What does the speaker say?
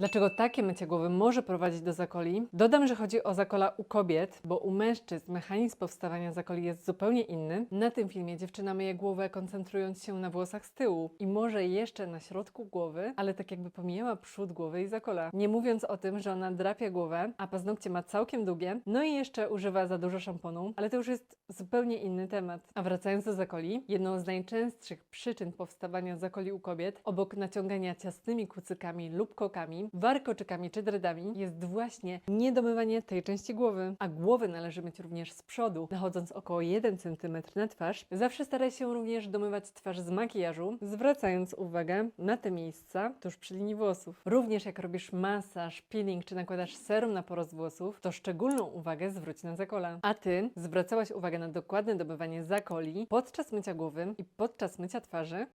Dlaczego takie mycie głowy może prowadzić do zakoli? Dodam, że chodzi o zakola u kobiet, bo u mężczyzn mechanizm powstawania zakoli jest zupełnie inny. Na tym filmie dziewczyna myje głowę koncentrując się na włosach z tyłu i może jeszcze na środku głowy, ale tak jakby pomijała przód głowy i zakola. Nie mówiąc o tym, że ona drapie głowę, a paznokcie ma całkiem długie, no i jeszcze używa za dużo szamponu, ale to już jest zupełnie inny temat. A wracając do zakoli, jedną z najczęstszych przyczyn powstawania zakoli u kobiet, obok naciągania ciasnymi kucykami lub kokami, warkoczykami czy dreadami, jest właśnie niedomywanie tej części głowy. A głowy należy myć również z przodu, nachodząc około 1 cm na twarz. Zawsze staraj się również domywać twarz z makijażu, zwracając uwagę na te miejsca tuż przy linii włosów. Również jak robisz masaż, peeling czy nakładasz serum na porost włosów, to szczególną uwagę zwróć na zakola. A ty zwracałaś uwagę na dokładne domywanie zakoli podczas mycia głowy i podczas mycia twarzy?